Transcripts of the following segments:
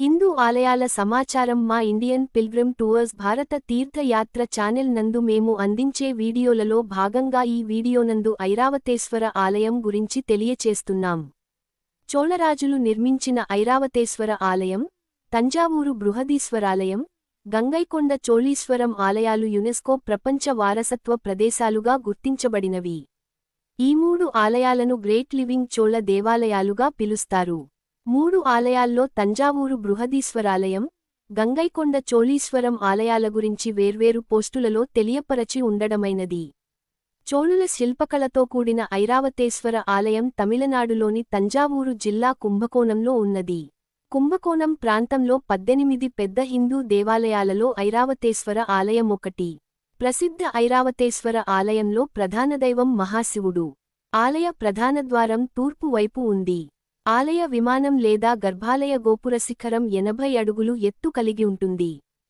హిందూ ఆలయాల సమాచారం మా ఇండియన్ పిల్గ్రిమ్ టూర్స్ భారత తీర్థయాత్ర ఛానెల్ నందు మేము అందించే వీడియోలలో భాగంగా ఈ వీడియోనందు ఐరావతేశ్వర ఆలయం గురించి తెలియచేస్తున్నాం. చోళరాజులు నిర్మించిన ఐరావతేశ్వర ఆలయం తంజావూరు బృహదీశ్వరాలయం గంగైకొండ చోళీశ్వరం ఆలయాలు యునెస్కో ప్రపంచ వారసత్వ ప్రదేశాలుగా గుర్తించబడినవి. ఈ మూడు ఆలయాలను గ్రేట్ లివింగ్ చోళ దేవాలయాలుగా పిలుస్తారు. మూడు ఆలయాల్లో తంజావూరు బృహదీశ్వరాలయం గంగైకొండ చోళీశ్వరం ఆలయాల గురించి వేర్వేరు పోస్టులలో తెలియపరచి ఉండడమైనది. చోళుల శిల్పకళతో కూడిన ఐరావతేశ్వర ఆలయం తమిళనాడులోని తంజావూరు జిల్లా కుంభకోణంలో ఉన్నది. కుంభకోణం ప్రాంతంలో పద్దెనిమిది పెద్ద హిందూ దేవాలయాలలో ఐరావతేశ్వర ఆలయం ఒకటి. ప్రసిద్ధ ఐరావతేశ్వర ఆలయంలో ప్రధాన దైవం మహాశివుడు. ఆలయ ప్రధాన ద్వారం తూర్పు వైపు ఉంది. ఆలయ విమానం లేదా గర్భాలయ గోపుర శిఖరం ఎనభై అడుగులు ఎత్తు కలిగి ఉంటుంది.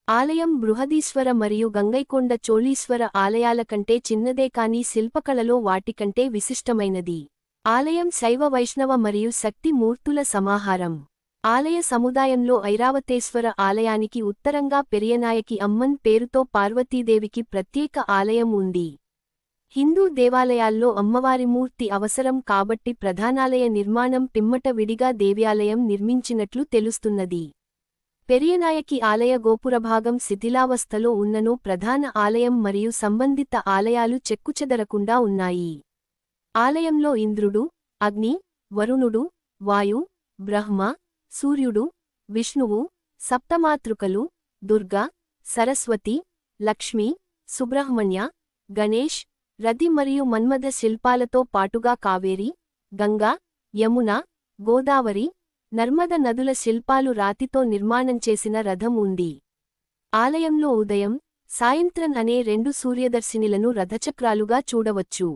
ఆలయం బృహదీశ్వర మరియు గంగైకొండ చోళీశ్వర ఆలయాల కంటే చిన్నదే కాని శిల్పకళలో వాటికంటే విశిష్టమైనది. ఆలయం శైవ వైష్ణవ మరియు శక్తి మూర్తుల సమాహారం. ఆలయ సముదాయంలో ఐరావతేశ్వర ఆలయానికి ఉత్తరంగా పెరియనాయకి అమ్మన్ పేరుతో పార్వతీదేవికి ప్రత్యేక ఆలయం ఉంది. హిందూ దేవాలయాల్లో అమ్మవారి మూర్తి అవసరం కాబట్టి ప్రధానాలయ నిర్మాణం పిమ్మట విడిగా దేవ్యాలయం నిర్మించినట్లు తెలుస్తున్నది. పెరియనాయకి ఆలయ గోపురభాగం శిథిలావస్థలో ఉన్ననో ప్రధాన ఆలయం మరియు సంబంధిత ఆలయాలు చెక్కుచెదరకుండా ఉన్నాయి. ఆలయంలో ఇంద్రుడు అగ్ని వరుణుడు వాయు బ్రహ్మ సూర్యుడు విష్ణువు సప్తమాతృకలు దుర్గా సరస్వతి లక్ష్మి సుబ్రహ్మణ్య గణేష్ రతి మరియు మన్మథ శిల్పాలతో పాటుగా కావేరి గంగా యమున గోదావరి నర్మద నదుల శిల్పాలు రాతితో నిర్మాణం చేసిన రథం ఉంది. ఆలయంలో ఉదయం సాయంత్రం అనే రెండు సూర్యదర్శినిలను రథచక్రాలుగా చూడవచ్చు.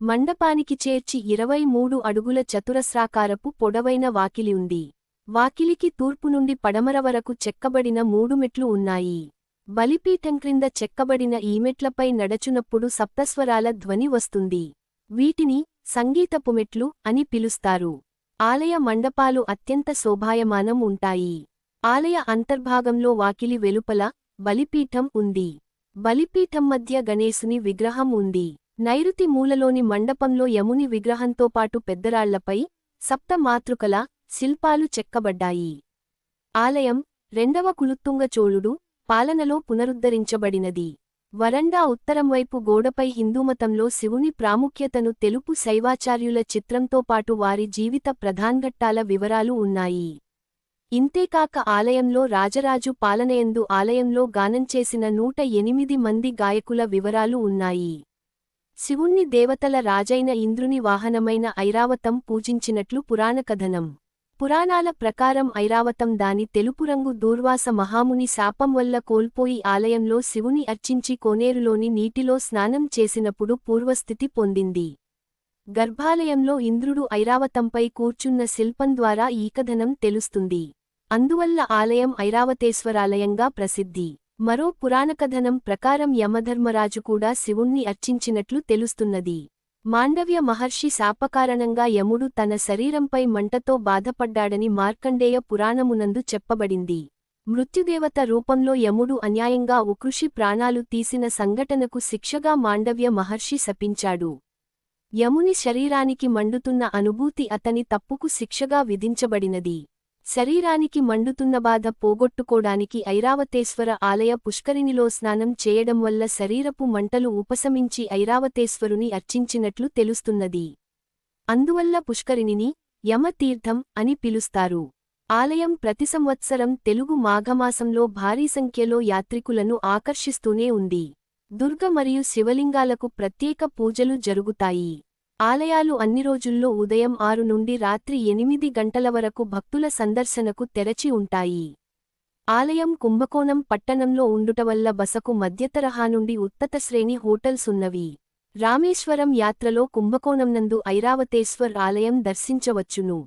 మండపానికి చేర్చి ఇరవై మూడు అడుగుల చతురస్రాకారపు పొడవైన వాకిలి ఉంది. వాకిలికి తూర్పు నుండి పడమర వరకు చెక్కబడిన మూడు మెట్లు ఉన్నాయి. బలిపీఠం క్రింద చెక్కబడిన ఈమెట్లపై నడచునప్పుడు సప్తస్వరాల ధ్వని వస్తుంది. వీటిని సంగీతపు మెట్లు అని పిలుస్తారు. ఆలయ మండపాలు అత్యంత శోభాయమానం ఉంటాయి. ఆలయ అంతర్భాగంలో వాకిలి వెలుపల బలిపీఠం ఉంది. బలిపీఠం మధ్య గణేశుని విగ్రహం ఉంది. నైరుతి మూలలోని మండపంలో యముని విగ్రహంతో పాటు పెద్దరాళ్ళపై సప్త మాతృకల శిల్పాలు చెక్కబడ్డాయి. ఆలయం రెండవ కులుత్తుంగ చోళుడు పాలనలో పునరుద్ధరించబడినది. వరండా ఉత్తరం వైపు గోడపై హిందూమతంలో శివుని ప్రాముఖ్యతను తెలుపు శైవాచార్యుల చిత్రంతో పాటు వారి జీవిత ప్రధాన్ఘట్టాల వివరాలు ఉన్నాయి. ఇంతేకాక ఆలయంలో రాజరాజు పాలనయందు ఆలయంలో గానం చేసిన నూట ఎనిమిది మంది గాయకుల వివరాలు ఉన్నాయి. శివుణ్ణి దేవతల రాజైన ఇంద్రుని వాహనమైన ఐరావతం పూజించినట్లు పురాణకథనం. పురాణాల ప్రకారం ఐరావతం దాని తెలుపు రంగు దూర్వాస మహాముని శాపం వల్ల కోల్పోయి ఆలయంలో శివుని అర్చించి కోనేరులోని నీటిలో స్నానం చేసినప్పుడు పూర్వస్థితి పొందింది. గర్భాలయంలో ఇంద్రుడు ఐరావతంపై కూర్చున్న శిల్పం ద్వారా ఈకధనం తెలుస్తుంది. అందువల్ల ఆలయం ఐరావతేశ్వరాలయంగా ప్రసిద్ధి. మరో పురాణకథనం ప్రకారం యమధర్మరాజు కూడా శివుణ్ణి అర్చించినట్లు తెలుస్తున్నది. మాండవ్య మహర్షి శాపకారణంగా యముడు తన శరీరంపై మంటతో బాధపడ్డాడని మార్కండేయ పురాణమునందు చెప్పబడింది. మృత్యుదేవత రూపంలో యముడు అన్యాయంగా ఉకృషి ప్రాణాలు తీసిన సంఘటనకు శిక్షగా మాండవ్య మహర్షి శపించాడు. యముని శరీరానికి మండుతున్న అనుభూతి అతని తప్పుకు శిక్షగా విధించబడినది. శరీరానికి మండుతున్న బాధ పోగొట్టుకోడానికి ఐరావతేశ్వర ఆలయ పుష్కరిణిలో స్నానం చేయడం వల్ల శరీరపు మంటలు ఉపశమించి ఐరావతేశ్వరుని అర్చించినట్లు తెలుస్తున్నది. అందువల్ల పుష్కరిణిని యమతీర్థం అని పిలుస్తారు. ఆలయం ప్రతి సంవత్సరం తెలుగు మాఘమాసంలో భారీ సంఖ్యలో యాత్రికులను ఆకర్షిస్తూనే ఉంది. దుర్గ మరియు శివలింగాలకు ప్రత్యేక పూజలు జరుగుతాయి. ఆలయాలు అన్ని రోజుల్లో ఉదయం ఆరు నుండి రాత్రి ఎనిమిది గంటల వరకు భక్తుల సందర్శనకు తెరచి ఉంటాయి. ఆలయం కుంభకోణం పట్టణంలో ఉండుటవల్ల బసకు మధ్యతరహా నుండి ఉత్తత శ్రేణి హోటల్స్ ఉన్నవి. రామేశ్వరం యాత్రలో కుంభకోణంనందు ఐరావతేశ్వర్ ఆలయం దర్శించవచ్చును.